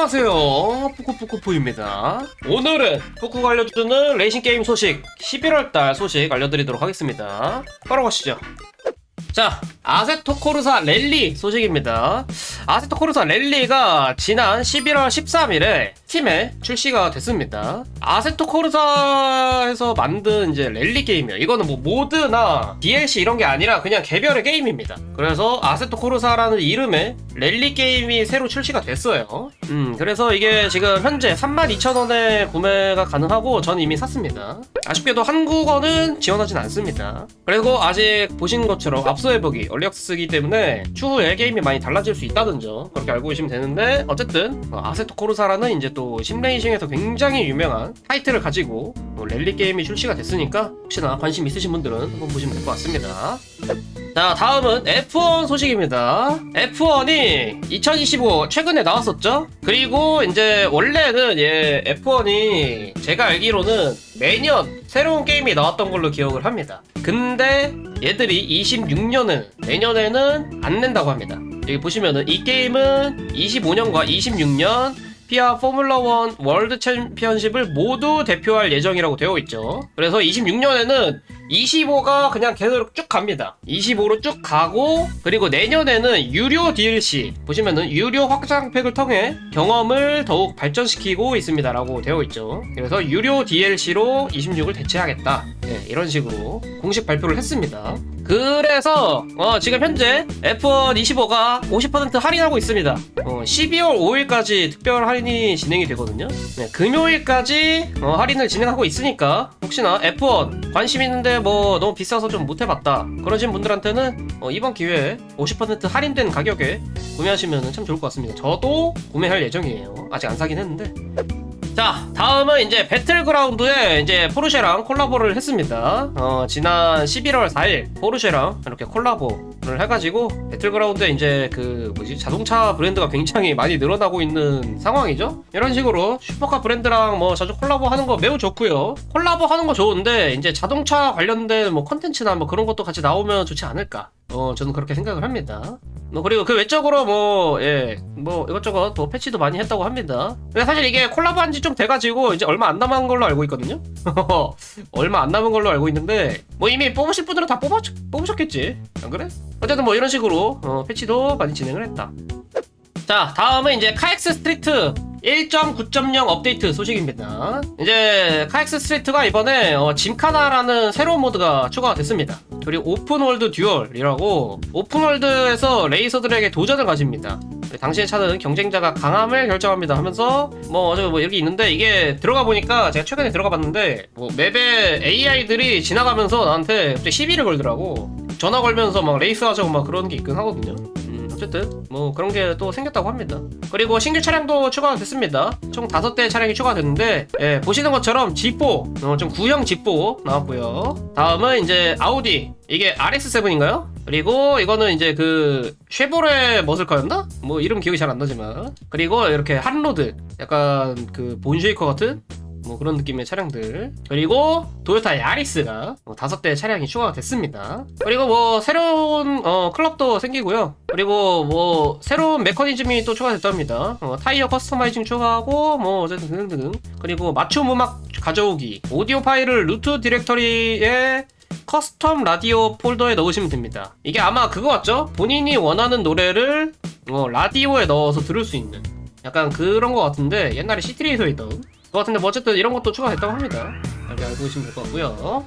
안녕하세요. 푸쿠푸쿠푸입니다. 오늘은 푸쿠가 알려주는 레이싱 게임 소식 11월달 소식 알려드리도록 하겠습니다. 바로 가시죠. 자 아세토 코르사 랠리 소식입니다. 아세토 코르사 랠리가 지난 11월 13일에 팀에 출시가 됐습니다. 아세토 코르사에서 만든 이제 랠리 게임이에요. 이거는 뭐 모드나 DLC 이런 게 아니라 그냥 개별의 게임입니다. 그래서 아세토 코르사라는 이름의 랠리 게임이 새로 출시가 됐어요. 음 그래서 이게 지금 현재 32,000원에 구매가 가능하고 전 이미 샀습니다. 아쉽게도 한국어는 지원하진 않습니다. 그리고 아직 보신 것처럼 앞서 해보기 얼리악세스이기 때문에 추후에 게임이 많이 달라질 수 있다는 점 그렇게 알고 계시면 되는데 어쨌든 어, 아세토 코르사라는 이제 또 심레이싱에서 굉장히 유명한 타이틀을 가지고 어, 랠리 게임이 출시가 됐으니까 혹시나 관심 있으신 분들은 한번 보시면 될 것 같습니다. 자 다음은 F1 소식입니다. F1이 2025 최근에 나왔었죠? 그리고 이제 원래는 예 F1이 제가 알기로는 매년 새로운 게임이 나왔던 걸로 기억을 합니다. 근데 얘들이 26년은 내년에는 안 낸다고 합니다. 여기 보시면은 이 게임은 25년과 26년 피아 포뮬러 1 월드 챔피언십을 모두 대표할 예정이라고 되어 있죠. 그래서 26년에는 25가 그냥 계속 쭉 갑니다. 25로 쭉 가고 그리고 내년에는 유료 DLC 보시면은 유료 확장팩을 통해 경험을 더욱 발전시키고 있습니다라고 되어 있죠. 그래서 유료 DLC로 26을 대체하겠다. 네, 이런 식으로 공식 발표를 했습니다. 그래서 어, 지금 현재 F1 25가 50% 할인하고 있습니다. 어, 12월 5일까지 특별 할인이 진행이 되거든요. 네, 금요일까지 어, 할인을 진행하고 있으니까 혹시나 F1 관심 있는데 뭐 너무 비싸서 좀 못 해봤다 그러신 분들한테는 어, 이번 기회에 50% 할인된 가격에 구매하시면 참 좋을 것 같습니다. 저도 구매할 예정이에요. 아직 안 사긴 했는데. 자, 다음은 이제 배틀그라운드에 이제 포르쉐랑 콜라보를 했습니다. 어, 지난 11월 4일 포르쉐랑 이렇게 콜라보를 해가지고 배틀그라운드에 이제 그 뭐지 자동차 브랜드가 굉장히 많이 늘어나고 있는 상황이죠. 이런 식으로 슈퍼카 브랜드랑 뭐 자주 콜라보 하는 거 매우 좋고요. 콜라보 하는 거 좋은데 이제 자동차 관련된 뭐 컨텐츠나 뭐 그런 것도 같이 나오면 좋지 않을까. 어, 저는 그렇게 생각을 합니다. 뭐 그리고 그 외적으로 뭐 예 뭐 이것저것 또 패치도 많이 했다고 합니다. 근데 사실 이게 콜라보 한 지 좀 돼가지고 이제 얼마 안 남은 걸로 알고 있거든요. 얼마 안 남은 걸로 알고 있는데 뭐 이미 뽑으실 분들은 다 뽑아 뽑으셨겠지 안 그래? 어쨌든 뭐 이런 식으로 어, 패치도 많이 진행을 했다. 자 다음은 이제 카엑스 스트리트 1.9.0 업데이트 소식입니다. 이제 카엑스 스트리트가 이번에 어, 짐카나라는 새로운 모드가 추가가 됐습니다. 그리고 오픈월드 듀얼이라고 오픈월드에서 레이서들에게 도전을 가집니다. 당신의 차는 경쟁자가 강함을 결정합니다 하면서 뭐 어제 뭐 여기 있는데 이게 들어가 보니까 제가 최근에 들어가 봤는데 뭐 맵에 AI들이 지나가면서 나한테 갑자기 시비를 걸더라고 전화 걸면서 막 레이스 하자고 막 그런 게 있긴 하거든요 음, 어쨌든 뭐 그런 게 또 생겼다고 합니다. 그리고 신규 차량도 추가가 됐습니다. 총 5대 차량이 추가됐는데 예, 보시는 것처럼 G4 어, 좀 구형 G4 나왔고요. 다음은 이제 아우디 이게 RX7인가요? 그리고 이거는 이제 그 쉐보레 머슬카였나? 뭐 이름 기억이 잘 안 나지만. 그리고 이렇게 한로드 약간 그 본쉐이커 같은 뭐 그런 느낌의 차량들. 그리고 도요타 야리스가 뭐 다섯 대 차량이 추가가 됐습니다. 그리고 뭐 새로운 어, 클럽도 생기고요. 그리고 뭐 새로운 메커니즘이 또 추가됐답니다. 어, 타이어 커스터마이징 추가하고 뭐 어쨌든 등등등. 그리고 맞춤 음악 가져오기. 오디오 파일을 루트 디렉터리에 커스텀 라디오 폴더에 넣으시면 됩니다. 이게 아마 그거 같죠? 본인이 원하는 노래를 어, 라디오에 넣어서 들을 수 있는 약간 그런 거 같은데 옛날에 시트리에서 있던 그거 같은데 뭐 어쨌든 이런 것도 추가됐다고 합니다. 이렇게 알고 계시면 될 것 같고요.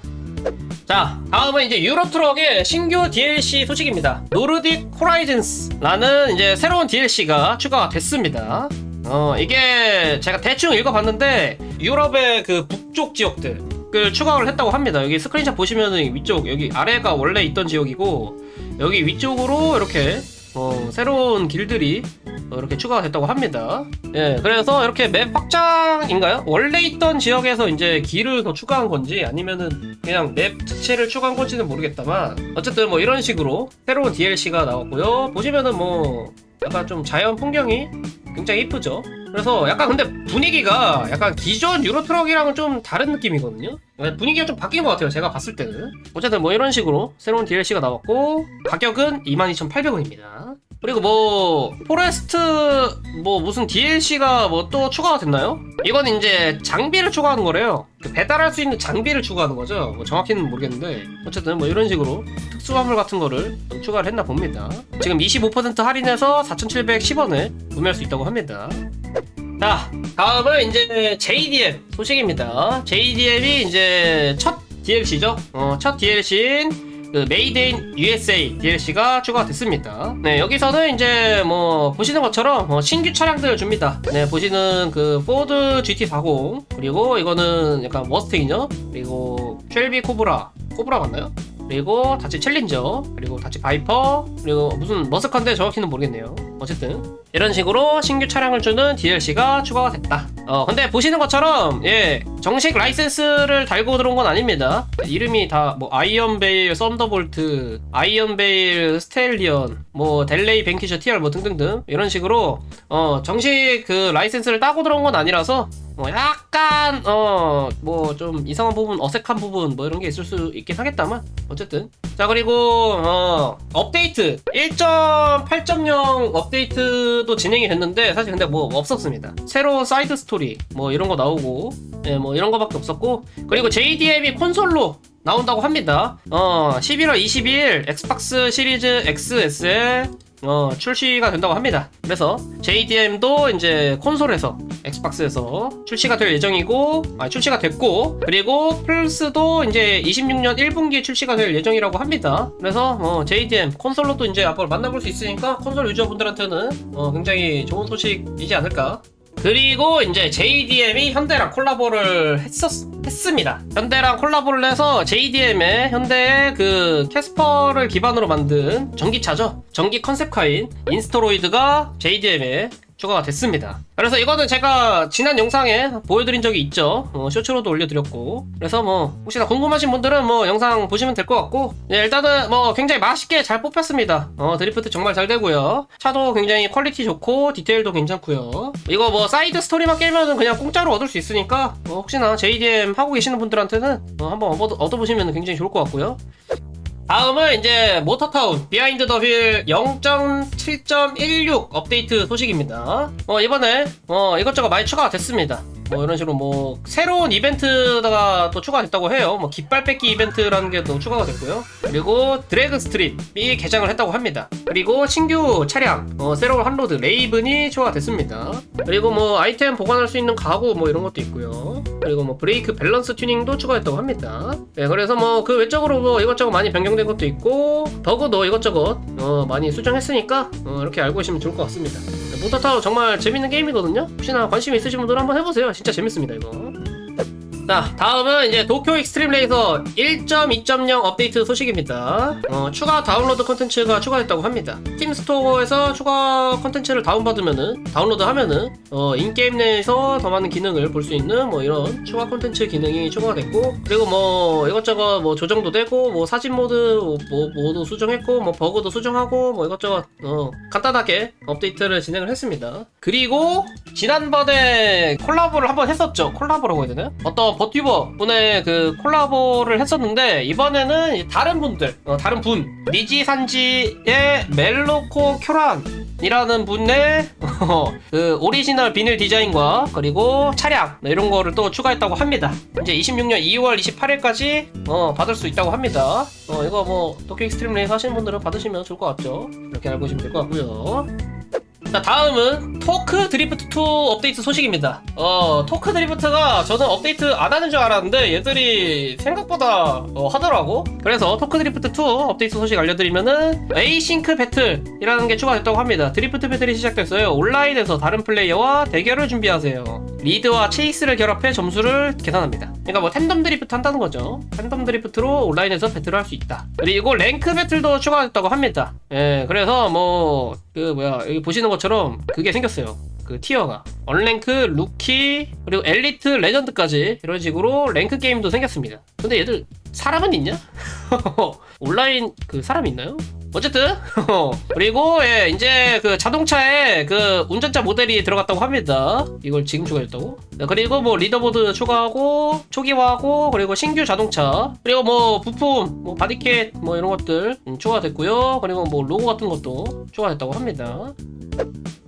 자, 다음은 이제 유로트럭의 신규 DLC 소식입니다. 노르딕 호라이즌스라는 이제 새로운 DLC가 추가가 됐습니다. 어, 이게 제가 대충 읽어봤는데 유럽의 그 북쪽 지역들 을 추가를 했다고 합니다. 여기 스크린샷 보시면은 위쪽 여기 아래가 원래 있던 지역이고 여기 위쪽으로 이렇게 어, 새로운 길들이 어, 이렇게 추가가 됐다고 합니다. 예, 그래서 이렇게 맵 확장인가요? 원래 있던 지역에서 이제 길을 더 추가한 건지 아니면은 그냥 맵 자체를 추가한 건지는 모르겠다만 어쨌든 뭐 이런 식으로 새로운 DLC가 나왔고요. 보시면은 뭐 약간 좀 자연 풍경이 굉장히 이쁘죠. 그래서 약간 근데 분위기가 약간 기존 유로트럭이랑은 좀 다른 느낌이거든요. 분위기가 좀 바뀐 것 같아요. 제가 봤을 때는. 어쨌든 뭐 이런 식으로 새로운 DLC가 나왔고 가격은 22,800원입니다. 그리고 뭐 포레스트 뭐 무슨 DLC가 뭐 또 추가가 됐나요? 이건 이제 장비를 추가하는 거래요. 그 배달할 수 있는 장비를 추가하는 거죠. 뭐 정확히는 모르겠는데 어쨌든 뭐 이런 식으로 특수 화물 같은 거를 좀 추가를 했나 봅니다. 지금 25% 할인해서 4,710원에 구매할 수 있다고 합니다. 자, 다음은 이제 JDM 소식입니다. JDM이 이제 첫 DLC죠. 어, 첫 DLC인 그 메이드 인 USA DLC가 추가됐습니다. 네, 여기서는 이제 뭐 보시는 것처럼 어, 신규 차량들을 줍니다. 네, 보시는 그 포드 GT40 그리고 이거는 약간 머스탱이죠. 그리고 쉘비 코브라 코브라 맞나요? 그리고 다치 챌린저 그리고 다치 바이퍼 그리고 무슨 머스컨데 정확히는 모르겠네요. 어쨌든. 이런 식으로 신규 차량을 주는 DLC가 추가가 됐다. 어 근데 보시는 것처럼 예 정식 라이센스를 달고 들어온 건 아닙니다. 이름이 다 뭐 아이언베일 썬더볼트 아이언베일 스텔리언 뭐 델레이 뱅키셔 TR 뭐 등등등 이런 식으로 어 정식 그 라이센스를 따고 들어온 건 아니라서 뭐 약간 어 뭐 좀 이상한 부분 어색한 부분 뭐 이런 게 있을 수 있긴 하겠다만 어쨌든. 자 그리고 어 업데이트. 1.8.0 업데이트도 진행이 됐는데 사실 근데 뭐 없었습니다. 새로운 사이드 스토리 뭐 이런 거 나오고 예 뭐 이런 거밖에 없었고 그리고 JDM이 콘솔로 나온다고 합니다. 어 11월 22일 엑스박스 시리즈 XS에 어, 출시가 된다고 합니다. 그래서 JDM도 이제 콘솔에서 엑스박스에서 출시가 될 예정이고, 아, 출시가 됐고, 그리고 플스도 이제 26년 1분기에 출시가 될 예정이라고 합니다. 그래서 어, JDM 콘솔로도 이제 앞으로 만나볼 수 있으니까 콘솔 유저분들한테는 어, 굉장히 좋은 소식이지 않을까. 그리고 이제 JDM이 현대랑 콜라보를 했었, 했습니다. 현대랑 콜라보를 해서 JDM의 현대의 그 캐스퍼를 기반으로 만든 전기차죠. 전기 컨셉카인 인스토로이드가 JDM에 추가가 됐습니다. 그래서 이거는 제가 지난 영상에 보여드린 적이 있죠. 어, 쇼츠로도 올려드렸고. 그래서 뭐 혹시나 궁금하신 분들은 뭐 영상 보시면 될 것 같고. 네, 일단은 뭐 굉장히 맛있게 잘 뽑혔습니다. 어, 드리프트 정말 잘 되고요. 차도 굉장히 퀄리티 좋고 디테일도 괜찮고요. 이거 뭐 사이드 스토리만 깨면은 그냥 공짜로 얻을 수 있으니까 어, 혹시나 JDM 하고 계시는 분들한테는 어, 한번 얻어, 얻어보시면 굉장히 좋을 것 같고요. 다음은 이제 모터타운 비하인드 더 휠 0.7.16 업데이트 소식입니다. 어 이번에 어 이것저것 많이 추가가 됐습니다. 뭐 이런 식으로 뭐 새로운 이벤트가 또 추가됐다고 해요. 뭐 깃발 뺏기 이벤트라는 게 또 추가가 됐고요. 그리고 드래그 스트립이 개장을 했다고 합니다. 그리고 신규 차량 어, 새로운 한로드 레이븐이 추가됐습니다. 그리고 뭐 아이템 보관할 수 있는 가구 뭐 이런 것도 있고요. 그리고 뭐 브레이크 밸런스 튜닝도 추가했다고 합니다. 네, 그래서 뭐 그 외적으로 뭐 이것저것 많이 변경된 것도 있고 버그도 이것저것 어, 많이 수정했으니까 어, 이렇게 알고 계시면 좋을 것 같습니다. 네, 모터타워 정말 재밌는 게임이거든요. 혹시나 관심 있으신 분들 한번 해보세요. 진짜 재밌습니다 이거. 자, 다음은 이제 도쿄 익스트림 레이서 1.2.0 업데이트 소식입니다. 어, 추가 다운로드 컨텐츠가 추가됐다고 합니다. 스팀 스토어에서 추가 컨텐츠를 다운받으면은, 다운로드 하면은, 어, 인게임 내에서 더 많은 기능을 볼 수 있는 뭐 이런 추가 컨텐츠 기능이 추가가 됐고, 그리고 뭐 이것저것 뭐 조정도 되고, 뭐 사진 모드, 뭐, 모두 수정했고, 뭐 버그도 수정하고, 뭐 이것저것, 어, 간단하게 업데이트를 진행을 했습니다. 그리고, 지난번에 콜라보를 한번 했었죠. 콜라보라고 해야 되나요? 어떤 버튜버 분의 그 콜라보를 했었는데 이번에는 다른 분들, 어, 다른 분 미지 산지의 멜로코 쿄란이라는 분의 어, 그 오리지널 비닐 디자인과 그리고 차량 네, 이런 거를 또 추가했다고 합니다. 이제 26년 2월 28일까지 어, 받을 수 있다고 합니다. 어, 이거 뭐 도쿄 익스트림 레이스 하시는 분들은 받으시면 좋을 것 같죠. 이렇게 알고 계시면 될 것 같고요. 자 다음은 토크 드리프트 2 업데이트 소식입니다. 어 토크 드리프트가 저는 업데이트 안 하는 줄 알았는데 얘들이 생각보다 어, 하더라고. 그래서 토크 드리프트 2 업데이트 소식 알려드리면은 에이싱크 배틀이라는 게 추가됐다고 합니다. 드리프트 배틀이 시작됐어요. 온라인에서 다른 플레이어와 대결을 준비하세요 리드와 체이스를 결합해 점수를 계산합니다. 그러니까 뭐 텐덤 드리프트 한다는 거죠. 텐덤 드리프트로 온라인에서 배틀을 할 수 있다. 그리고 랭크 배틀도 추가됐다고 합니다. 예 그래서 뭐 그 뭐야 여기 보시는 것처럼 그게 생겼어요. 그 티어가. 언랭크, 루키 그리고 엘리트, 레전드까지 이런 식으로 랭크 게임도 생겼습니다. 근데 얘들 사람은 있냐? 온라인 그 사람 있나요? 어쨌든 그리고 예 이제 그 자동차에 그 운전자 모델이 들어갔다고 합니다. 이걸 지금 추가했다고? 네, 그리고 뭐 리더보드 추가하고 초기화하고 그리고 신규 자동차 그리고 뭐 부품 뭐 바디킷 뭐 이런 것들 음, 추가됐고요. 그리고 뭐 로고 같은 것도 추가됐다고 합니다.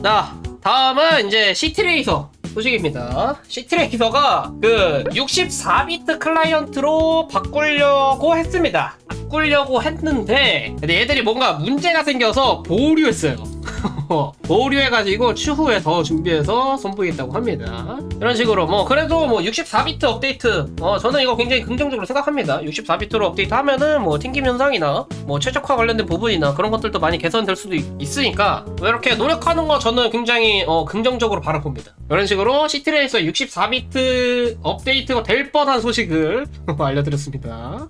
자 다음은 이제 시티레이서 소식입니다. 시티레이서가 그 64비트 클라이언트로 바꾸려고 했습니다. 바꾸려고 했는데 근데 얘들이 뭔가 문제가 생겨서 보류했어요. 보류해가지고 추후에 더 준비해서 선보이겠다고 합니다. 이런 식으로 뭐 그래도 뭐 64비트 업데이트 어 저는 이거 굉장히 긍정적으로 생각합니다. 64비트로 업데이트 하면은 뭐 튕김 현상이나 뭐 최적화 관련된 부분이나 그런 것들도 많이 개선될 수도 있, 있으니까 이렇게 노력하는 거 저는 굉장히 어 긍정적으로 바라봅니다. 이런 식으로 시티레이서 64비트 업데이트가 될 뻔한 소식을 알려드렸습니다.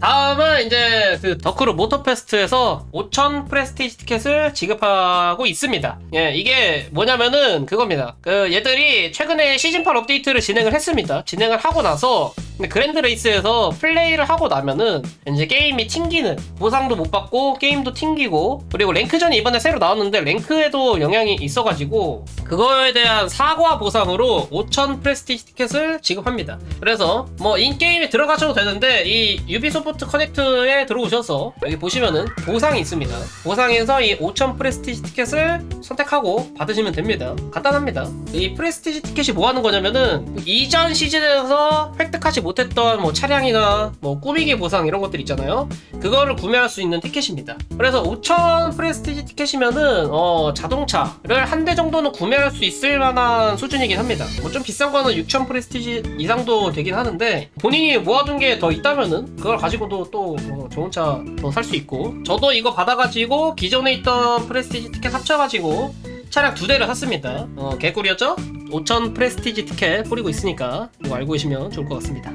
다음은 이제 그 덕크루 모터페스트에서 5,000 프레스티지 티켓을 지급하고 있습니다. 예, 이게 뭐냐면은 그겁니다. 그 얘들이 최근에 시즌8 업데이트를 진행을 했습니다. 진행을 하고 나서 근데 그랜드 레이스에서 플레이를 하고 나면은 이제 게임이 튕기는 보상도 못 받고 게임도 튕기고 그리고 랭크전이 이번에 새로 나왔는데 랭크에도 영향이 있어가지고 그거에 대한 사과 보상으로 5,000 프레스티지 티켓을 지급합니다. 그래서 뭐 인게임에 들어가셔도 되는데 이 유비소프트 커넥트에 들어오셔서 여기 보시면은 보상이 있습니다. 보상에서 이 5,000 프레스티지 티켓을 선택하고 받으시면 됩니다. 간단합니다. 이 프레스티지 티켓이 뭐 하는 거냐면은 이전 시즌에서 획득하지 못했던 뭐 차량이나 뭐 꾸미기 보상 이런 것들 있잖아요. 그거를 구매할 수 있는 티켓입니다. 그래서 5,000 프레스티지 티켓이면은 어, 자동차를 한 대 정도는 구매할 수 있을 만한 수준이긴 합니다. 뭐 좀 비싼 거는 6,000 프레스티지 이상도 되긴 하는데 본인이 모아둔 게 더 있다면은 그걸 가지고 도또 어, 좋은 차 더 살 수 있고 저도 이거 받아가지고 기존에 있던 프레스티지 티켓 합쳐가지고 차량 두 대를 샀습니다. 어, 개꿀이었죠? 5,000 프레스티지 티켓 뿌리고 있으니까 이거 알고 계시면 좋을 것 같습니다.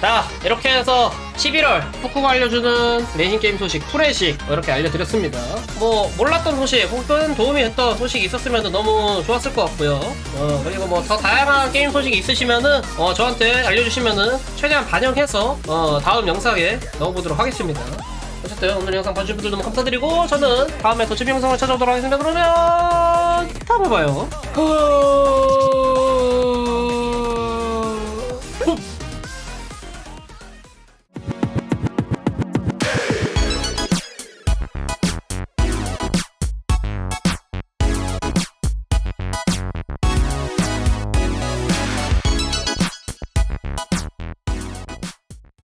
자 이렇게 해서 11월 푸쿠가 알려주는 레이싱 게임 소식 프레식 이렇게 알려드렸습니다. 뭐 몰랐던 소식 혹은 도움이 됐던 소식이 있었으면 너무 좋았을 것 같고요. 어, 그리고 뭐 더 다양한 게임 소식이 있으시면은 어, 저한테 알려주시면은 최대한 반영해서 어, 다음 영상에 넣어보도록 하겠습니다. 어쨌든 오늘 영상 봐주신 분들 너무 감사드리고 저는 다음에 더 재밌는 영상을 찾아오도록 하겠습니다. 그러면 다음에 봐요